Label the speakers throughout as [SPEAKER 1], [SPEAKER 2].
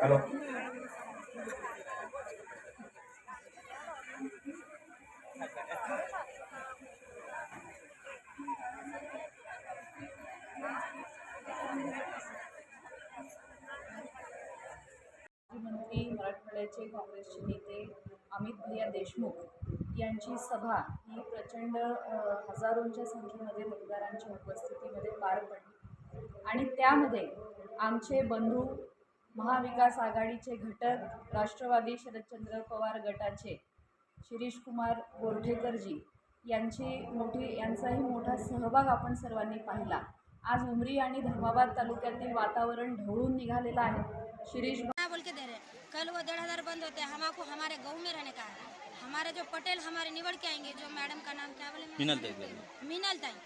[SPEAKER 1] Hello.
[SPEAKER 2] मंत्री मराठवाड्याचे काँग्रेसचे नेते अमित भैया देशमुख यांची सभा ही प्रचंड हजारोंच्या संख्येमध्ये मतदारांच्या उपस्थितीमध्ये पार पडली. आणि त्यामध्ये आमचे बंधू महाविकास आघाडीचे घटक राष्ट्रवादी शरदचंद्र पवार गटाचे शिरीष कुमार गोरठेकरजी यांची मोठी यांचाही मोठा सहभाग आपण सर्वांनी पाहिला. आज उमरी आणि धर्माबाद तालुक्यातील वातावरण ढवळून निघालेलं आहे. शिरीष
[SPEAKER 3] हाँ बोल के दे रहे। कल वो डेढ़ हजार बंद होते. हैं हमको हमारे गांव में रहने का है. हमारे जो पटेल हमारे निवड़ के आएंगे. जो मैडम का नाम क्या बोले?
[SPEAKER 4] मिनल
[SPEAKER 3] मीनल ताई.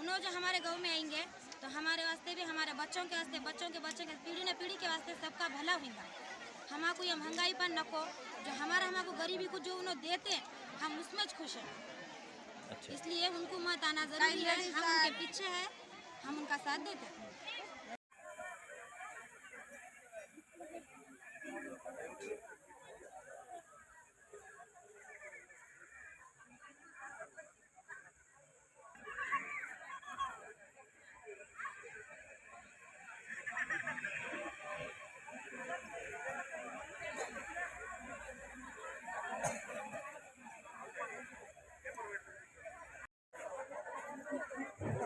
[SPEAKER 3] उन्होंने जो हमारे गांव में आएंगे तो हमारे वास्ते भी हमारे बच्चों के वास्ते बच्चों के बच्चों के पीढ़ी न पीढ़ी के वास्ते सबका भला होगा। हमको ये महँगाई पर नको जो हमारा हमको गरीबी को जो उन्होंने देते हैं, हम उसमें खुश हैं।
[SPEAKER 4] अच्छा।
[SPEAKER 3] इसलिए उनको मत आना ज़रूरी है हम उनके पीछे है हम उनका साथ देते हैं।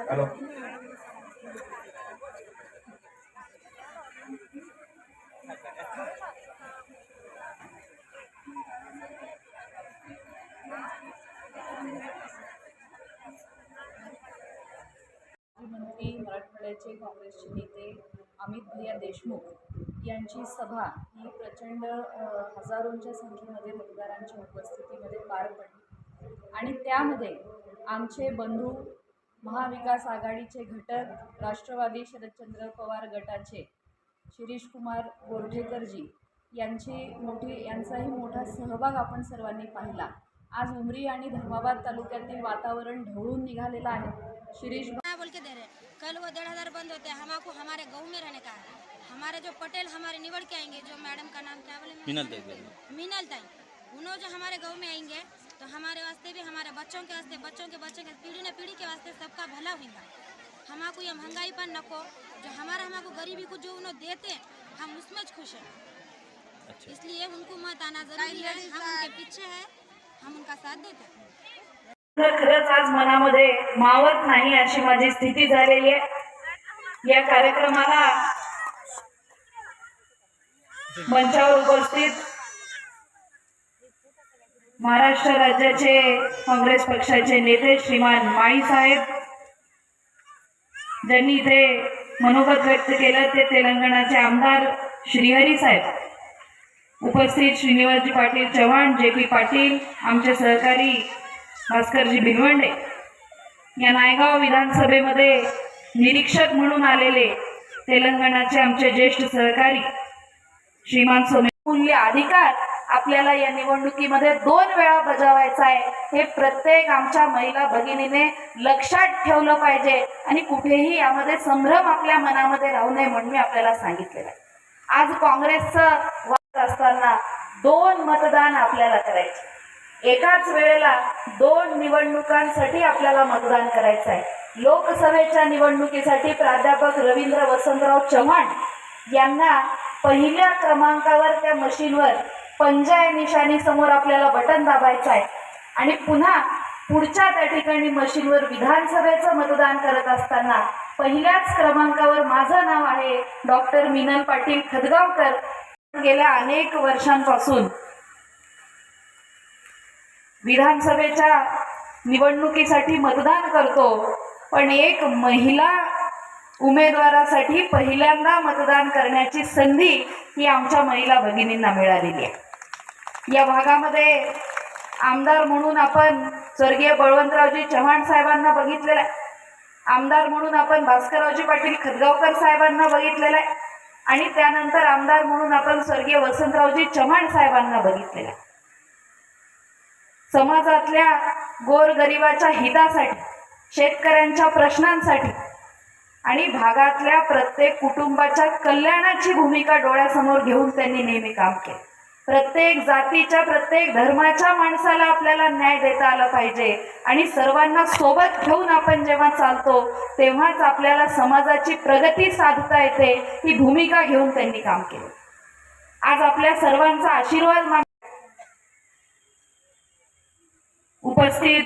[SPEAKER 1] हॅलो
[SPEAKER 2] मंत्री मराठवाड्याचे काँग्रेसचे नेते अमित भैया देशमुख यांची सभा ही प्रचंड हजारोंच्या संख्येमध्ये मतदारांच्या उपस्थितीमध्ये पार पडली. आणि त्यामध्ये आमचे बंधू महाविकास आघाडीचे घटक राष्ट्रवादी शरदचंद्र पवार गटाचे शिरीष कुमार गोरठेकरजी यांची मोठी यांचाही मोठा सहभाग आपण सर्वांनी पाहिला. आज उमरी आणि धर्माबाद तालुक्यातील वातावरण ढवळून निघालेलं आहे. शिरीष
[SPEAKER 3] बोल के दे रहे। कल वो डेढ़ हजार बंद होते हैं हमको हमारे गांव में रहने का है। हमारे जो पटेल हमारे निवड़ के आएंगे जो मैडम का नाम क्या बोले?
[SPEAKER 4] मिनल देख
[SPEAKER 3] मीनल ताई। उन्होंने जो हमारे गांव में आएंगे तो हमारे वास्ते भी हमारे बच्चों के वास्ते बच्चों के बच्चों के पीढ़ी न पीढ़ी के वास्ते सबका भला होगा हमको ये महंगाई पर नको जो हमारा हमको गरीबी को जो उन्होंने देते हैं, हम उसमें खुश हैं।
[SPEAKER 4] अच्छा।
[SPEAKER 3] इसलिए उनको मत आना जरूरी है हम उनके पीछे हैं हम उनका साथ देते हैं।
[SPEAKER 2] तर खरंच आज मनामध्ये मावत नाही अशी माझी स्थिती झालेली आहे. या कार्यक्रमाला मंचावर उपस्थित महाराष्ट्र राज्याचे काँग्रेस पक्षाचे नेते श्रीमान माळीसाहेब ज्यांनी इथे मनोगत व्यक्त केलं ते तेलंगणाचे आमदार श्रीहरी साहेब. उपस्थित श्रीनिवासजी पाटील चव्हाण जे पी पाटील आमचे सहकारी भास्करजी भिलवंडे. या नायगाव विधानसभेमध्ये निरीक्षक म्हणून आलेले तेलंगणाचे आमचे ज्येष्ठ सहकारी श्रीमान सोमे अधिकार आपल्याला या निवडणुकीमध्ये दोन वेळा बजावायचा आहे. हे प्रत्येक आमच्या महिला भगिनीने लक्षात ठेवलं पाहिजे. आणि कुठेही यामध्ये संभ्रम आपल्या मनामध्ये राहू नये म्हणून मी आपल्याला सांगितलेलं आहे. आज काँग्रेसचं वाद असताना दोन मतदान आपल्याला करायचे. एकाच वेळेला दोन निवडणुकांसाठी आपल्याला मतदान करायचं आहे. लोकसभेच्या निवडणुकीसाठी प्राध्यापक रवींद्र वसंतराव चव्हाण यांना पहिल्या क्रमांकावर त्या मशीनवर पंजा या निशाणी समोर आपल्याला बटन दाबायचं आहे. आणि पुन्हा पुढच्या त्या ठिकाणी मशीनवर विधानसभेचं मतदान करत असताना पहिल्याच क्रमांकावर माझं नाव आहे डॉक्टर मिनल पाटील खदगावकर. गेल्या अनेक वर्षांपासून विधानसभेच्या निवडणुकीसाठी मतदान करतो पण एक महिला उमेदवारासाठी पहिल्यांदा मतदान करण्याची संधी ही आमच्या महिला भगिनींना मिळालेली आहे. या भागामध्ये आमदार म्हणून आपण स्वर्गीय बळवंतरावजी चव्हाण साहेबांना बघितलेलं आहे. आमदार म्हणून आपण भास्कररावजी पाटील खदगावकर साहेबांना बघितलेलं आहे. आणि त्यानंतर आमदार म्हणून आपण स्वर्गीय वसंतरावजी चव्हाण साहेबांना बघितलेलं आहे. समाजातल्या गोरगरिबाच्या हितासाठी शेतकऱ्यांच्या प्रश्नांसाठी आणि भागातल्या प्रत्येक कुटुंबाच्या कल्याणाची भूमिका डोळ्यासमोर घेऊन त्यांनी नेहमी काम केलं. प्रत्येक जातीच्या प्रत्येक धर्माच्या माणसाला आपल्याला न्याय देता आला पाहिजे. आणि सर्वांना सोबत घेऊन आपण जेव्हा चालतो तेव्हाच आपल्याला समाजाची प्रगती साधता येते ही भूमिका घेऊन त्यांनी काम केलं. आज आपल्या सर्वांचा आशीर्वाद मान उपस्थित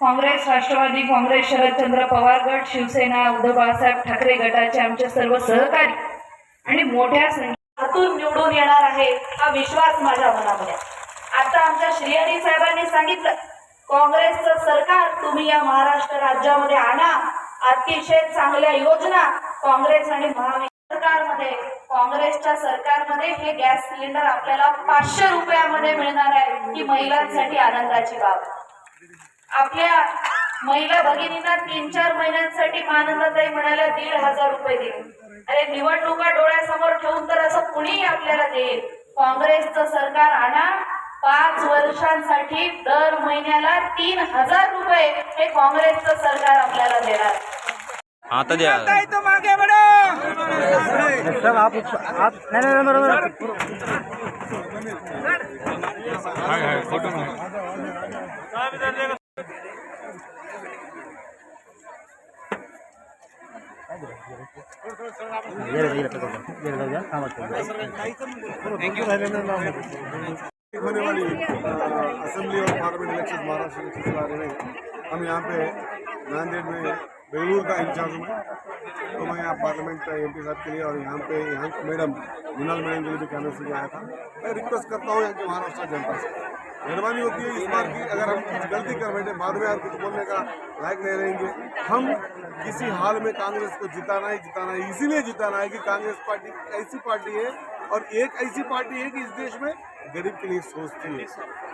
[SPEAKER 2] काँग्रेस राष्ट्रवादी काँग्रेस शरदचंद्र पवार गट शिवसेना उद्धव बाळासाहेब ठाकरे गटाचे आमचे सर्व सहकारी आणि मोठ्या हातून निवडून येणार आहे हा विश्वास माझ्या मनामध्ये आता आमच्या श्रीहरी साहेबांनी सांगितलं काँग्रेसचं सरकार तुम्ही या महाराष्ट्र राज्यामध्ये आणा. अतिशय चांगल्या योजना काँग्रेस आणि महाविकास सरकारमध्ये काँग्रेसच्या सरकारमध्ये हे गॅस सिलेंडर आपल्याला पाचशे रुपयामध्ये मिळणार आहे ही महिलांसाठी आनंदाची बाब आपल्या महिला भगिनींना तीन चार महिन्यांसाठी आनंदताई म्हणाल्या दीड हजार रुपये दिले अरे निवडणुका डोळ्यासमोर ठेवून कुणीही आपल्याला देईल? काँग्रेसचं सरकार आणा. पाच वर्षांसाठी दर महिन्याला तीन हजार रुपये हे काँग्रेसचं सरकार आपल्याला देणार.
[SPEAKER 4] आता द्या.
[SPEAKER 1] तो आगे बढ़ो
[SPEAKER 5] सब आप आप नहीं नहीं नहीं, नहीं,
[SPEAKER 6] होने वाली और पार्लियामेंट इलेक्शन महाराष्ट्र के चला हैं हम यहाँ पे नांदेड़ में बेंगलुरु का इंचार्ज हूँ तो मैं यहाँ पार्लियामेंट एम पी साहब के लिए और यहाँ पे यहाँ मैडम मिनल मैडम के लिए भी कैमरे से आया था मैं रिक्वेस्ट करता हूँ यहाँ की महाराष्ट्र जनता से मेहरबानी होती है इस बार की अगर हम कुछ गलती कर बैठे बाद में यार कुछ बोलने का लायक नहीं रहेंगे हम किसी हाल में कांग्रेस को जिताना ही जिताना है, इसीलिए जिताना है कि कांग्रेस पार्टी ऐसी पार्टी है और एक ऐसी पार्टी है कि इस देश में गरीब के लिए सोचती है।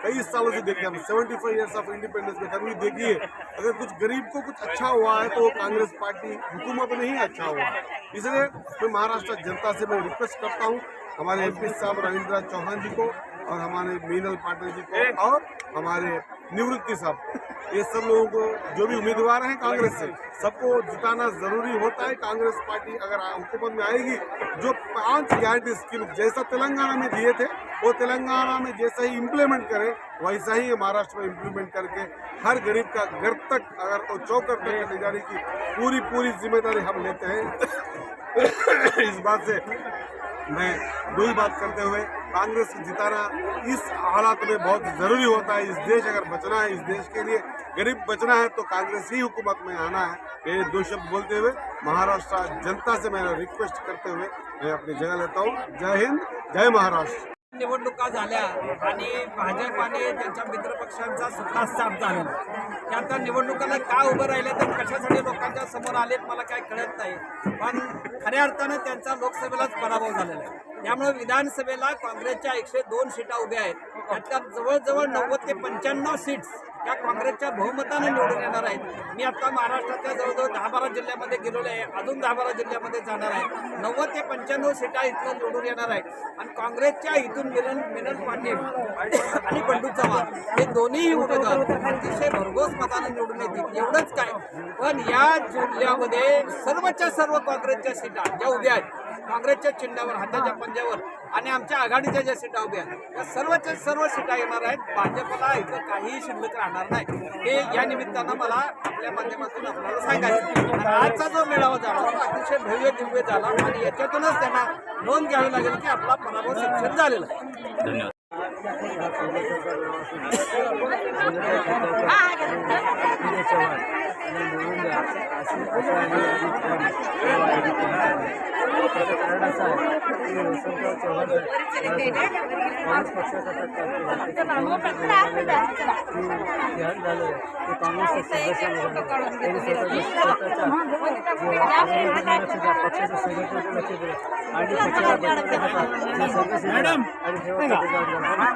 [SPEAKER 6] कई सालों से देखिए हम seventy five years of independence में कभी देखिए, अगर कुछ गरीब को कुछ अच्छा हुआ है तो कांग्रेस पार्टी हुकूमत में ही अच्छा हुआ है। इसलिए मैं महाराष्ट्र जनता से मैं रिक्वेस्ट करता हूँ, हमारे एमपी साहब रविंद्र चौहान जी को और हमारे मीनल पाटिल जी को और हमारे निवृत्ति साहब ये सब लोगों को जो भी उम्मीदवार हैं कांग्रेस से, सबको जिताना ज़रूरी होता है। कांग्रेस पार्टी अगर हुकूमत में आएगी, जो पाँच गारंटी स्कीम जैसा तेलंगाना में दिए थे, वो तेलंगाना में जैसा ही इम्प्लीमेंट करे, वैसा ही महाराष्ट्र में इम्प्लीमेंट करके हर गरीब का घर तक अगर वो चौकर तक ले जाने की पूरी पूरी ज़िम्मेदारी हम लेते हैं। इस बात से मैं दो बात करते हुए कांग्रेस को जिताना इस हालात में बहुत ज़रूरी होता है। इस देश अगर बचना है, इस देश के लिए गरीब बचना है तो कांग्रेस ही हुकूमत में आना है। ये दो शब्द बोलते हुए महाराष्ट्र जनता से मैं रिक्वेस्ट करते हुए मैं अपनी जगह लेता हूँ। जय हिंद, जय महाराष्ट्र।
[SPEAKER 1] निवडणुका झाल्या आणि भाजप आणि त्यांच्या मित्रपक्षांचा सुद्धा साथ झाला. की आता निवडणुकाला का उभं राहिलं तर कशासाठी लोकांच्या समोर आलेत मला काय कळत नाही. पण खऱ्या अर्थानं त्यांचा लोकसभेलाच पराभव झालेला आहे. त्यामुळे विधानसभेला काँग्रेसच्या एकशे दोन सीटा उभ्या आहेत. त्यातल्या जवळजवळ नव्वद ते पंच्याण्णव सीट्स या काँग्रेसच्या बहुमताने निवडून येणार आहेत. मी आता महाराष्ट्रातल्या जवळजवळ दहा बारा जिल्ह्यामध्ये गेलेलो आहे. अजून दहा बारा जिल्ह्यामध्ये जाणार आहे. नव्वद ते पंच्याण्णव सीटा इथनं निवडून येणार आहेत. आणि काँग्रेसच्या इथून मिलन मिलन पाटील आणि बंडू चव्हाण हे दोन्ही उमेदवार अतिशय भरघोस मताने निवडून येतील. एवढंच काय. पण या जिल्ह्यामध्ये सर्वच्या सर्व काँग्रेसच्या सीटा ज्या उभ्या आहेत काँग्रेसच्या चिन्हावर हाताच्या पंजावर आणि आमच्या आघाडीच्या ज्या सीटा उभ्या त्या सर्वच्या सर्व सीटा येणार आहेत. भाजपला इथं काहीही शिल्लक राहणार नाही. हे या निमित्तानं मला आपल्या माध्यमातून आपल्याला सांगायचं आणि आजचा जो मेळावा झाला तो अतिशय भव्य दिव्य झाला. आणि याच्यातूनच त्यांना नोंद घ्यावी लागेल की आपला पराभव शिक्षण झालेला आहे.
[SPEAKER 4] धन्यवाद.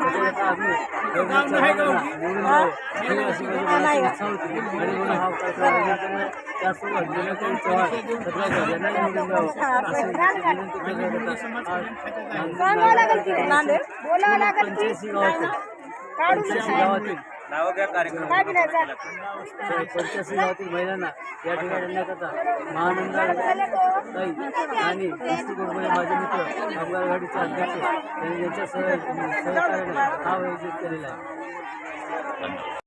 [SPEAKER 5] कारण असं आहे की? वसंतराव चव्हाण साहेब काँग्रेस पक्षाचा लक्ष दिलं
[SPEAKER 4] महिलांना या ठिकाणी करता महानंदा ताई आणि माझे मित्र कामगार आघाडीचे अध्यक्ष यांच्या सह सहकार्याने हा आयोजित केलेला आहे.